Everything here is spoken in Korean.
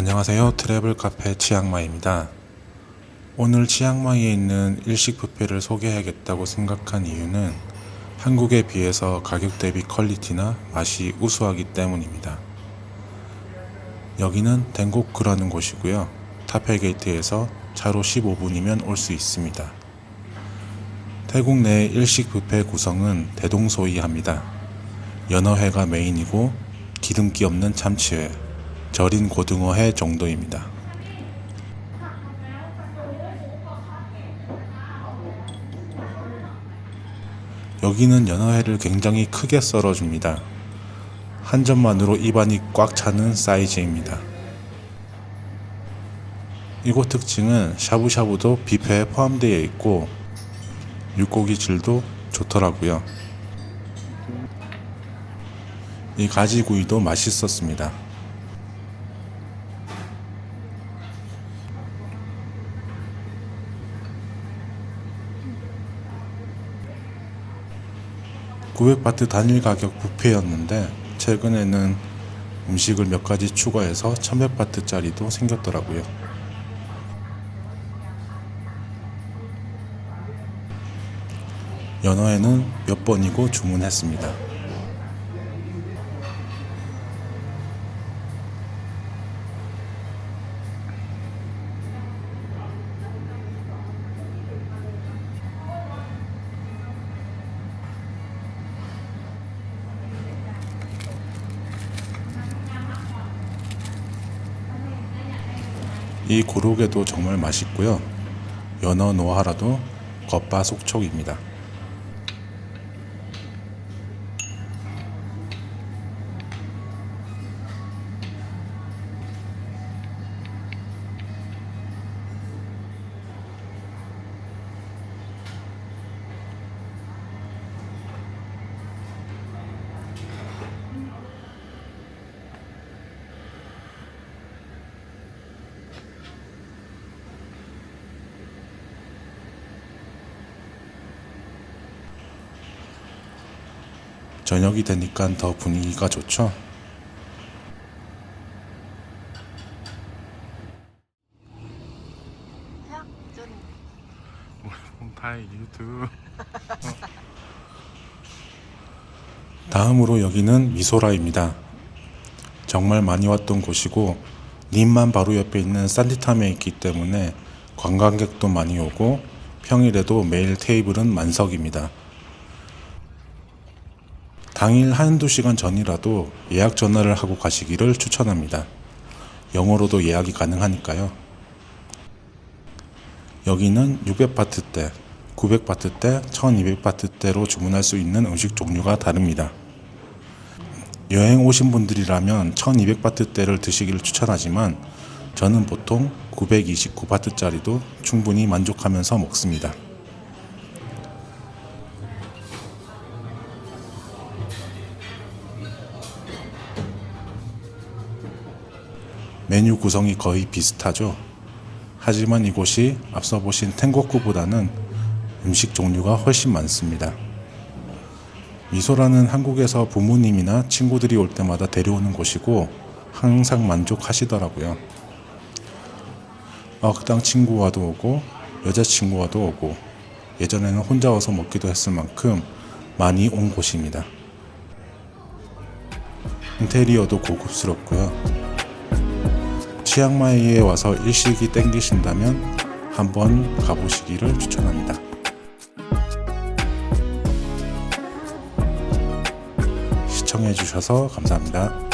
안녕하세요. 트래블 카페 치앙마이입니다. 오늘 치앙마이에 있는 일식 뷔페를 소개해야겠다고 생각한 이유는 한국에 비해서 가격 대비 퀄리티나 맛이 우수하기 때문입니다. 여기는 댕고크라는 곳이고요. 타페게이트에서 차로 15분이면 올 수 있습니다. 태국 내 일식 뷔페 구성은 대동소이합니다. 연어회가 메인이고 기름기 없는 참치회, 절인 고등어회 정도입니다. 여기는 연어회를 굉장히 크게 썰어줍니다. 한 점만으로 입안이 꽉 차는 사이즈입니다. 이곳 특징은 샤브샤브도 뷔페에 포함되어 있고 육고기 질도 좋더라고요. 이 가지구이도 맛있었습니다. 구백바트 단일 가격 뷔페였는데 최근에는 음식을 몇 가지 추가해서 1100바트짜리도 생겼더라고요. 연어에는 몇 번이고 주문했습니다. 이 고로게도 정말 맛있고요. 연어 노하라도 겉바 속촉입니다. 저녁이 되니까 더 분위기가 좋죠. 준 홈타이 유튜브. 다음으로 여기는 미소라입니다. 정말 많이 왔던 곳이고 님만 바로 옆에 있는 산디탐에 있기 때문에 관광객도 많이 오고 평일에도 매일 테이블은 만석입니다. 당일 한두 시간 전이라도 예약 전화를 하고 가시기를 추천합니다. 영어로도 예약이 가능하니까요. 여기는 600바트대, 900바트대, 1200바트대로 주문할 수 있는 음식 종류가 다릅니다. 여행 오신 분들이라면 1200바트대를 드시기를 추천하지만 저는 보통 929바트짜리도 충분히 만족하면서 먹습니다. 메뉴 구성이 거의 비슷하죠. 하지만 이곳이 앞서 보신 탱고쿠보다는 음식 종류가 훨씬 많습니다. 미소라는 한국에서 부모님이나 친구들이 올 때마다 데려오는 곳이고 항상 만족하시더라고요. 어학당 친구와도 오고 여자친구와도 오고 예전에는 혼자 와서 먹기도 했을 만큼 많이 온 곳입니다. 인테리어도 고급스럽고요. 치앙마이에 와서 일식이 땡기신다면 한번 가보시기를 추천합니다. 시청해주셔서 감사합니다.